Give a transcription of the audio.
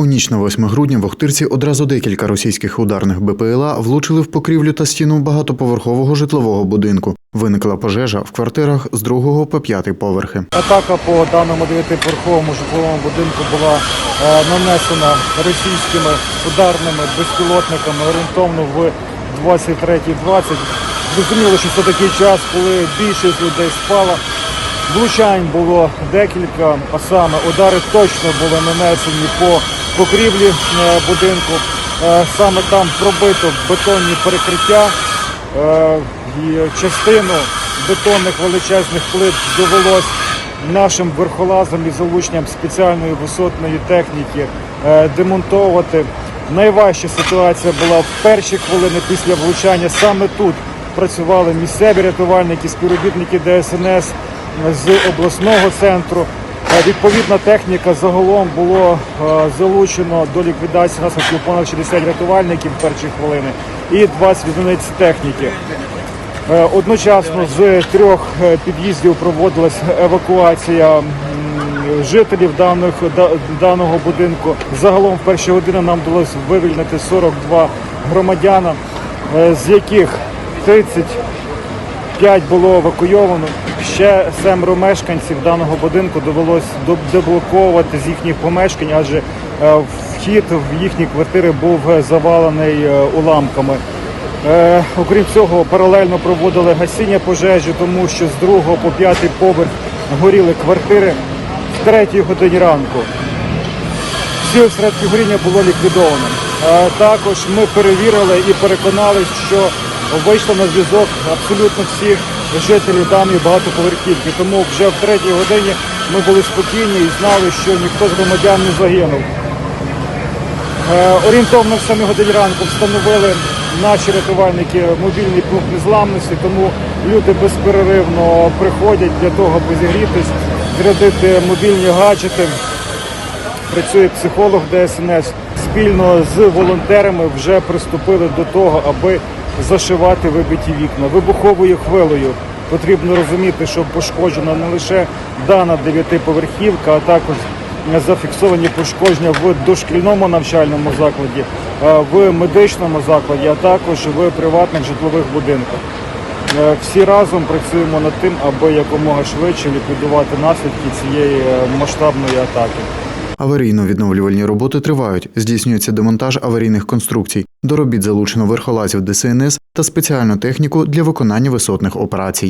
У ніч на 8 грудня в Охтирці одразу декілька російських ударних БПЛА влучили в покрівлю та стіну багатоповерхового житлового будинку. Виникла пожежа в квартирах з другого по п'ятий поверхи. Атака по даному дев'ятиповерховому житловому будинку була е, нанесена російськими ударними безпілотниками орієнтовно в 23.20. Зрозуміло, що це такий час, коли більшість людей спала. Влучань було декілька, а саме удари точно були нанесені по покрівлі е, будинку. Е, Саме там пробито бетонні перекриття. Е, і частину бетонних величезних плит довелось нашим верхолазам і залученням спеціальної висотної техніки демонтовувати. Найважча ситуація була в перші хвилини після влучання. Саме тут працювали місцеві рятувальники, співробітники ДСНС з обласного центру. Е, Відповідна техніка загалом було е, залучено до ліквідації наслідків понад 60 рятувальників перші хвилини і 20 одиниць техніки. Е, Одночасно з трьох під'їздів проводилась евакуація жителів даних, даного будинку. Загалом в перші години нам вдалося вивільнити 42 громадяна, з яких 30 П'ять було евакуйовано. Ще семеро мешканців даного будинку довелось до- деблоковувати з їхніх помешкань, адже е, вхід в їхні квартири був е, завалений е, уламками. Окрім цього, паралельно проводили гасіння пожежі, тому що з другого по п'ятий поверх горіли квартири в третій годині ранку. Всі осередки горіння було ліквідовано. Також ми перевірили і переконалися, що вийшло на зв'язок абсолютно всіх жителів даної багатоповерхівки. Тому вже в третій годині ми були спокійні і знали, що ніхто з громадян не загинув. Е, Орієнтовно в 7 годині ранку встановили наші рятувальники мобільний пункт незламності, тому люди безперервно приходять для того, аби зігрітись, зарядити мобільні гаджети. Працює психолог ДСНС. Спільно з волонтерами вже приступили до того, аби зашивати вибиті вікна. Вибуховою хвилею потрібно розуміти, що пошкоджена не лише дана дев'ятиповерхівка, а також зафіксовані пошкодження в дошкільному навчальному закладі, е, в медичному закладі, а також в приватних житлових будинках. Е, Всі разом працюємо над тим, аби якомога швидше ліквідувати наслідки цієї е, масштабної атаки. Аварійно-відновлювальні роботи тривають. Здійснюється демонтаж аварійних конструкцій. До робіт залучено верхолазів ДСНС та спеціальну техніку для виконання висотних операцій.